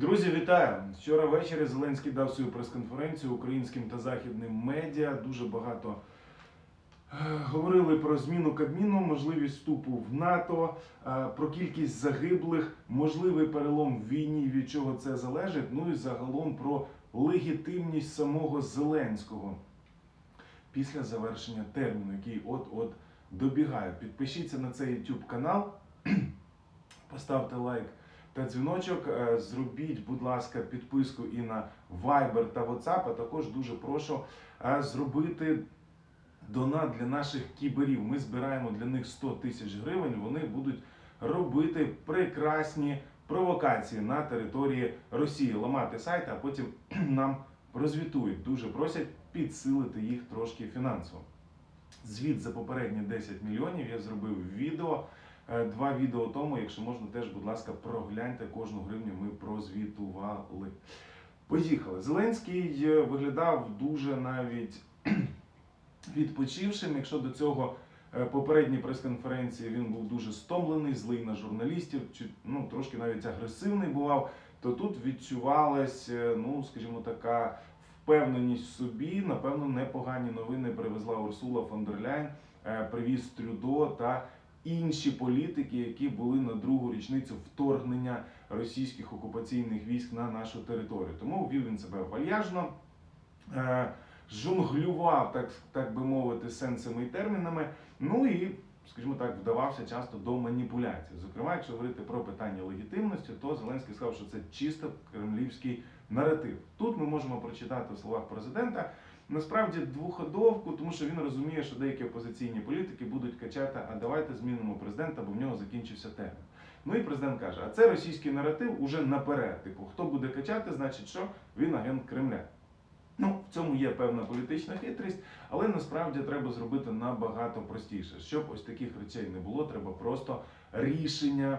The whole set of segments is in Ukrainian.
Друзі, вітаю! Вчора ввечері Зеленський дав свою прес-конференцію українським та західним медіа. Дуже багато е, говорили про зміну Кабміну, можливість вступу в НАТО, е, про кількість загиблих, можливий перелом в війні, від чого це залежить. Ну і загалом про легітимність самого Зеленського після завершення терміну, який от-от добігає. Підпишіться на цей YouTube канал, поставте лайк та дзвіночок. Е, Зробіть, будь ласка, підписку і на Viber та WhatsApp. А також дуже прошу е, зробити донат для наших кіберів. Ми збираємо для них 100 тисяч гривень. Вони будуть робити прекрасні провокації на території Росії, ламати сайт, а потім нам розвітують. Дуже просять підсилити їх трошки фінансово. Звіт за попередні 10 мільйонів я зробив відео. Е, Два відео тому, якщо можна, теж, будь ласка, прогляньте кожну гривню. Ми прозвітували. Поїхали. Зеленський е, виглядав дуже навіть відпочившим. Якщо до цього е, попередній прес-конференції він був дуже стомлений, злий на журналістів, ну трошки навіть агресивний бував, то тут відчувалась, е, ну скажімо, така впевненість в собі. Напевно, непогані новини привезла Урсула фон дер Ляйн, привіз Трюдо та інші політики, які були на другу річницю вторгнення російських окупаційних військ на нашу територію. Тому вів він себе вальяжно. е, Жонглював, так, так би мовити, сенсами і термінами. Ну і, скажімо так, вдавався часто до маніпуляцій. Зокрема, якщо говорити про питання легітимності, то Зеленський сказав, що це чисто кремлівський наратив. Тут ми можемо прочитати в словах президента насправді двоходовку, тому що він розуміє, що деякі опозиційні політики будуть качати, а давайте змінимо президента, бо в нього закінчився термін. Ну і президент каже: а це російський наратив уже наперед. Типу, хто буде качати, значить, що він агент Кремля. Ну, в цьому є певна політична хитрість, але насправді треба зробити набагато простіше. Щоб ось таких речей не було, треба просто рішення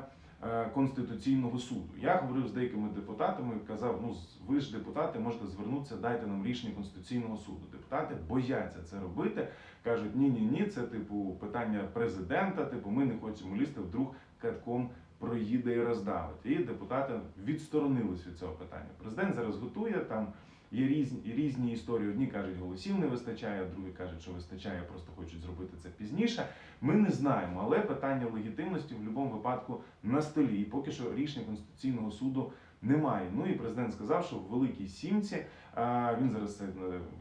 Конституційного суду. Я говорив з деякими депутатами казав: ну ви ж депутати, можете звернутися, дайте нам рішення Конституційного суду. Депутати бояться це робити. кажуть, ні, ні, ні, це типу питання президента. Типу, ми не хочемо лізти, вдруг катком проїде і роздавить. І депутати відсторонились від цього питання. Президент зараз готує там. Є різні, різні історії. Одні кажуть, голосів не вистачає, другі кажуть, що вистачає, просто хочуть зробити це пізніше. Ми не знаємо, але питання легітимності в будь-якому випадку на столі. І поки що рішення Конституційного суду немає. Ну і президент сказав, що в Великій Сімці він зараз це е,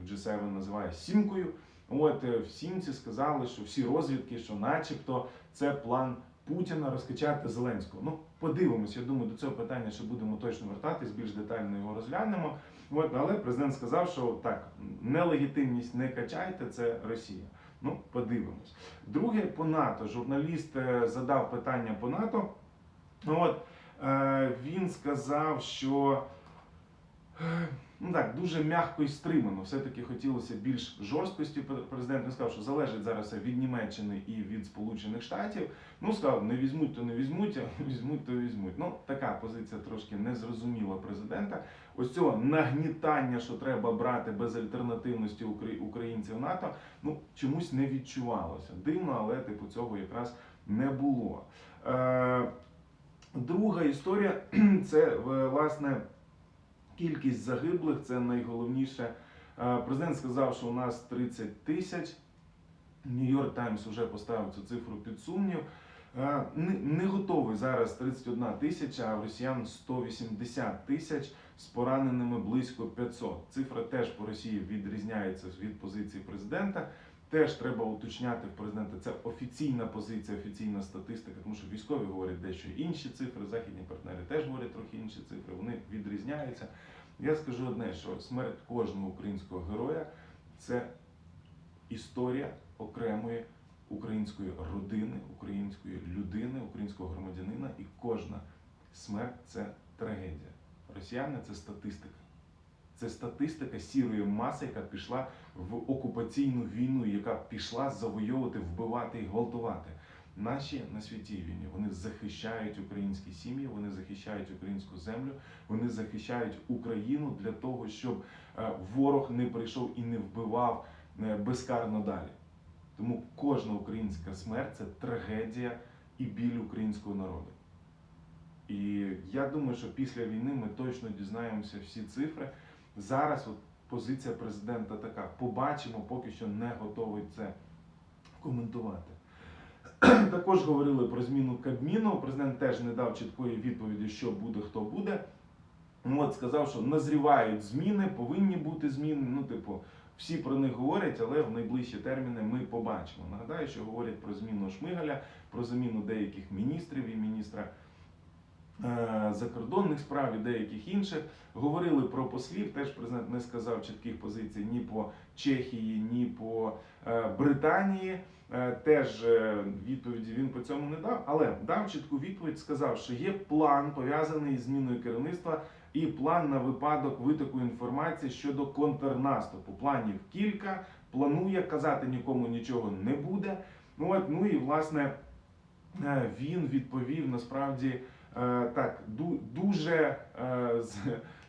в G7 називає сімкою. От е, в Сімці сказали, що всі розвідки, що начебто це план Путіна розкачати Зеленського. Ну, подивимось. Я думаю, до цього питання ще будемо точно вертатись, більш детально його розглянемо. От, але президент сказав, що так, нелегітимність не качайте, це Росія. Ну, подивимось. Друге, по НАТО. Журналіст е, задав питання по НАТО. От, е, він сказав, що е, ну так, дуже м'яко і стримано. Все-таки хотілося більш жорсткості. Президент не сказав, що залежить зараз від Німеччини і від Сполучених Штатів. Ну, сказав, не візьмуть, то не візьмуть, а візьмуть, то візьмуть. Ну, така позиція трошки незрозуміла президента. Ось цього нагнітання, що треба брати без альтернативності українців НАТО, ну чомусь не відчувалося. Дивно, але типу цього якраз не було. Е, друга історія це власне кількість загиблих. Це найголовніше. Е, президент сказав, що у нас 30 тисяч. Нью-Йорк Таймс вже поставив цю цифру під сумнів. Е, Не, готовий зараз 31 тисяча, а в росіян 180 тисяч з пораненими близько 500. Цифра теж по Росії відрізняється від позиції президента. Теж треба уточняти в президента. Це офіційна позиція, офіційна статистика, тому що військові говорять дещо інші цифри, західні партнери теж говорять трохи інші цифри. Вони відрізняються. Я скажу одне, що смерть кожного українського героя це історія окремої української родини, української людини, українського громадянина, і кожна смерть це трагедія. Росіяни це статистика. Це статистика сірої маси, яка пішла в окупаційну війну, яка пішла завойовувати, вбивати і гвалтувати. Наші на світі війні вони захищають українські сім'ї, вони захищають українську землю, вони захищають Україну для того, щоб е, ворог не прийшов і не вбивав е, безкарно далі. Тому кожна українська смерть це трагедія і біль українського народу. І я думаю, що після війни ми точно дізнаємося всі цифри. Зараз от позиція президента така. Побачимо, поки що не готовий це коментувати. Також говорили про зміну Кабміну. Президент теж не дав чіткої відповіді, що буде, хто буде. Ну, от сказав, що назрівають зміни, повинні бути зміни. Ну, типу, всі про них говорять, але в найближчі терміни ми побачимо. Нагадаю, що говорять про зміну Шмигаля, про заміну деяких міністрів і міністра закордонних справ і деяких інших. Говорили про послів. Теж президент не сказав чітких позицій ні по Чехії, ні по е, Британії. Е, Теж е, відповіді він по цьому не дав, але дав чітку відповідь, сказав, що є план пов'язаний з зміною керівництва і план на випадок витоку інформації щодо контрнаступу. Планів кілька, планує казати нікому нічого не буде. Ну от ну і власне е, він відповів насправді е, так ду- дуже е, з,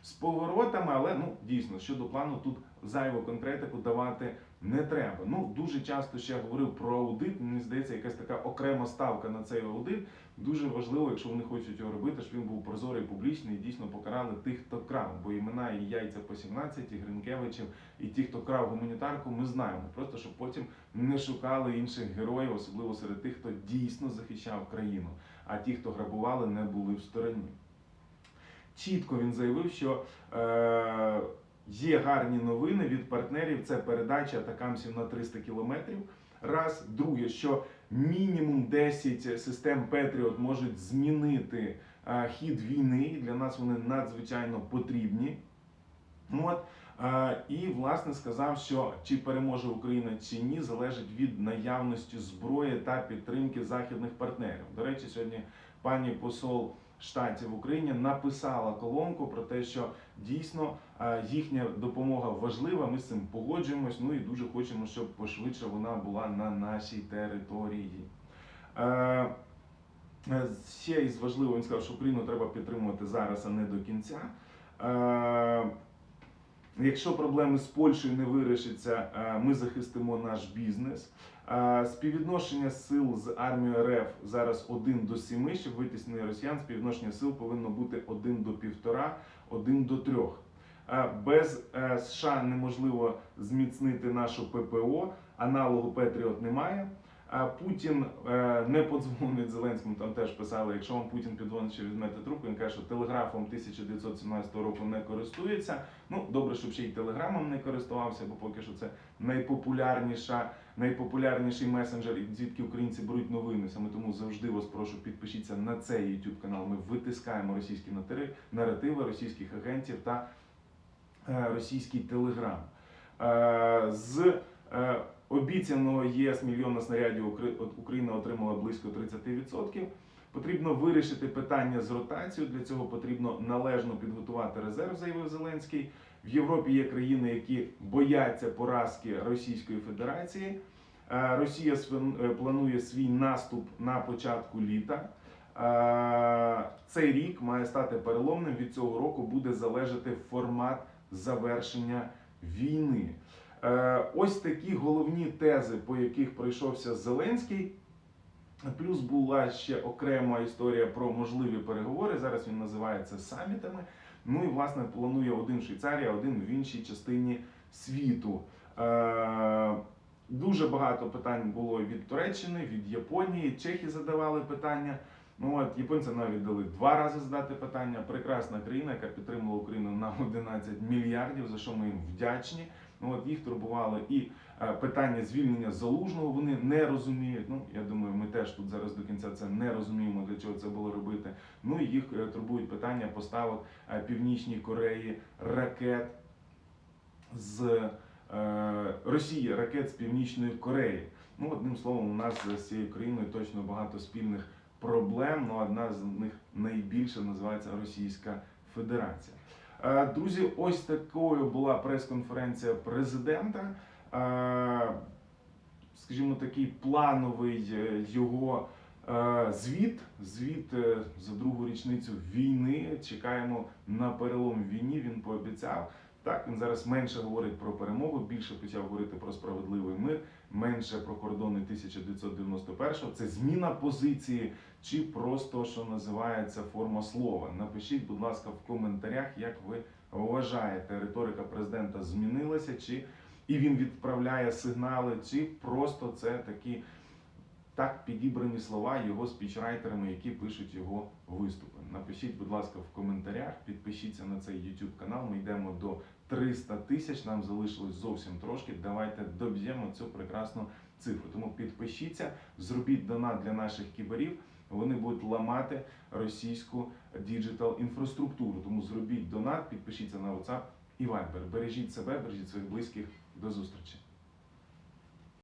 з поворотами, але ну дійсно щодо плану тут зайву конкретику давати не треба. Ну дуже часто ще говорив про аудит. Мені здається, якась така окрема ставка на цей аудит. Дуже важливо, якщо вони хочуть його робити, щоб він був прозорий, публічний і дійсно покарали тих, хто крав. Бо імена і яйця по 17, і Гринкевичів, і ті, хто крав гуманітарку, ми знаємо. Просто щоб потім не шукали інших героїв, особливо серед тих, хто дійсно захищав країну. А ті, хто грабували, не були в стороні. Чітко він заявив, що е, є гарні новини від партнерів. Це передача атакамсів на 300 кілометрів. Раз, друге, що мінімум 10 систем Петріот можуть змінити е, хід війни. Для нас вони надзвичайно потрібні. От, е, і власне сказав, що чи переможе Україна чи ні, залежить від наявності зброї та підтримки західних партнерів. До речі, сьогодні пані посол штатів в Україні написала колонку про те, що дійсно е, їхня допомога важлива. Ми з цим погоджуємось. Ну і дуже хочемо, щоб пошвидше вона була на нашій території. Е, е, Ще із важливого він сказав, що Україну треба підтримувати зараз, а не до кінця. Якщо проблеми з Польщею не вирішаться, е, ми захистимо наш бізнес. Е, Співвідношення сил з армією РФ зараз 1 до 7, щоб витіснити росіян. Співвідношення сил повинно бути 1 до 1,5, 1 до 3. Е, Без США неможливо зміцнити нашу ППО, аналогу Петріот немає. Путін е, не подзвонить Зеленському, там теж писали, якщо вам Путін підзвонить, чи візьмете трубку, він каже, що телеграфом 1917 року не користується. Ну, добре, щоб ще й телеграмом не користувався, бо поки що це найпопулярніша, найпопулярніший месенджер, звідки українці беруть новини. Саме тому завжди вас прошу підпишіться на цей YouTube канал. Ми витискаємо російські наративи російських агентів та е, російський телеграм. Е, з обіцяного ЄС мільйона снарядів Україна отримала близько 30%. Потрібно вирішити питання з ротацією. Для цього потрібно належно підготувати резерв, заявив Зеленський. В Європі є країни, які бояться поразки Російської Федерації. Е, Росія е, планує свій наступ на початку літа. Е, Цей рік має стати переломним. Від цього року буде залежати формат завершення війни. Е, Ось такі головні тези, по яких пройшовся Зеленський. Плюс була ще окрема історія про можливі переговори. Зараз він називається самітами. Ну і власне планує один в Швейцарії, один в іншій частині світу. Е, Дуже багато питань було від Туреччини, від Японії. Чехи задавали питання. Ну от японцям навіть дали два рази задати питання. Прекрасна країна, яка підтримала Україну на 11 мільярдів, за що ми їм вдячні. Ну от їх турбували і е, питання звільнення залужного. Вони не розуміють. Ну я думаю, ми теж тут зараз до кінця це не розуміємо, для чого це було робити. Ну і їх е, турбують питання поставок е, Північній Кореї ракет з Росії, ракет з Північної Кореї. Ну одним словом, у нас з цією країною точно багато спільних проблем. Ну одна з них найбільша називається Російська Федерація. Е, Друзі, ось такою була прес-конференція президента. Е, Скажімо, такий плановий е, його звіт. Звіт за другу річницю війни. Чекаємо на перелом війні. Він пообіцяв. Так, він зараз менше говорить про перемогу, більше почав говорити про справедливий мир, менше про кордони 1991-го. Це зміна позиції чи просто, що називається, форма слова. Напишіть, будь ласка, в коментарях, як ви вважаєте, риторика президента змінилася, чи і він відправляє сигнали, чи просто це такі так підібрані слова його спічрайтерами, які пишуть його виступи. Напишіть, будь ласка, в коментарях, підпишіться на цей YouTube канал. Ми йдемо до 300 тисяч. Нам залишилось зовсім трошки. Давайте доб'ємо цю прекрасну цифру. Тому підпишіться, зробіть донат для наших кіберів. Вони будуть ламати російську діджитал інфраструктуру. Тому зробіть донат, підпишіться на WhatsApp і Viber. Бережіть себе, бережіть своїх близьких. До зустрічі.